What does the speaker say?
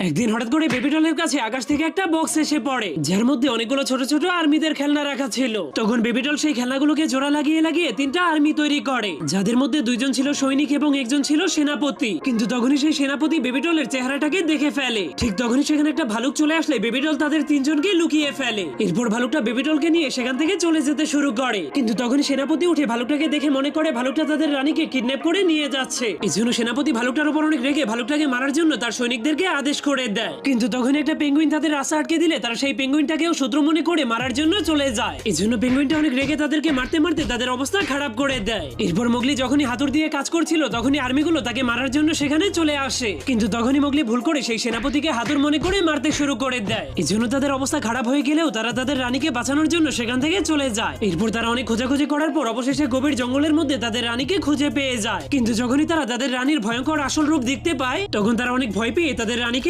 একদিন হঠাৎ করে বেবি ডলের কাছে আকাশ থেকে একটা বক্স এসে পড়ে, যার মধ্যে অনেকগুলো ছোট ছোট আর্মিদের খেলনা রাখা ছিল। তখন বেবি ডল সেই খেলনাগুলোকে জোড়া লাগিয়ে লাগিয়ে তিনটা আর্মি তৈরি করে, যাদের মধ্যে দুইজন ছিল সৈনিক এবং একজন ছিল সেনাপতি। কিন্তু তখনই সেই সেনাপতি বেবি ডলের চেহারাটাকে দেখে ফেলে। ঠিক তখনই সেখানে একটা ভালুক চলে আসলে বেবি ডল তাদের তিনজনকে লুকিয়ে ফেলে। এরপর ভালুকটা বেবি ডলকে নিয়ে সেখান থেকে চলে যেতে শুরু করে। কিন্তু তখনই সেনাপতি উঠে ভালুকটাকে দেখে মনে করে ভালুকটা তাদের রানীকে কিডন্যাপ করে নিয়ে যাচ্ছে। এই জন্য সেনাপতি ভালুকটার উপর অনেক রেগে ভালুকটাকে মারার জন্য তার সৈনিকদেরকে আদেশ করে দেয়। কিন্তু তখন একটা পেঙ্গুইন তাদের রাস্তা আটকে দিলে, তারা সেই পেঙ্গুইনটাকেও শত্রু মনে করে মারার জন্য চলে যায়। এই জন্য পেঙ্গুইনটা অনেক রেগে তাদেরকে মারতে মারতে তাদের অবস্থা খারাপ করে দেয়। এরপর মোগলি যখনই হাতুর দিয়ে কাজ করছিল, তখনই আর্মিগুলো তাকে মারার জন্য সেখানে চলে আসে। কিন্তু তখনই মোগলি ভুল করে সেই সেনাপতিকে হাতুর মনে করে মারতে শুরু করে দেয়। এই জন্য তাদের অবস্থা খারাপ হয়ে গেলেও তারা তাদের রানীকে বাঁচানোর জন্য সেখান থেকে চলে যায়। এরপর তারা অনেক খোঁজাখুঁজি করার পর অবশেষে গভীর জঙ্গলের মধ্যে তাদের রানীকে খুঁজে পেয়ে যায়। কিন্তু যখনই তারা তাদের রানীর ভয়ঙ্কর আসল রূপ দেখতে পায়, তখন তারা অনেক ভয় পেয়ে তাদের রানীকেই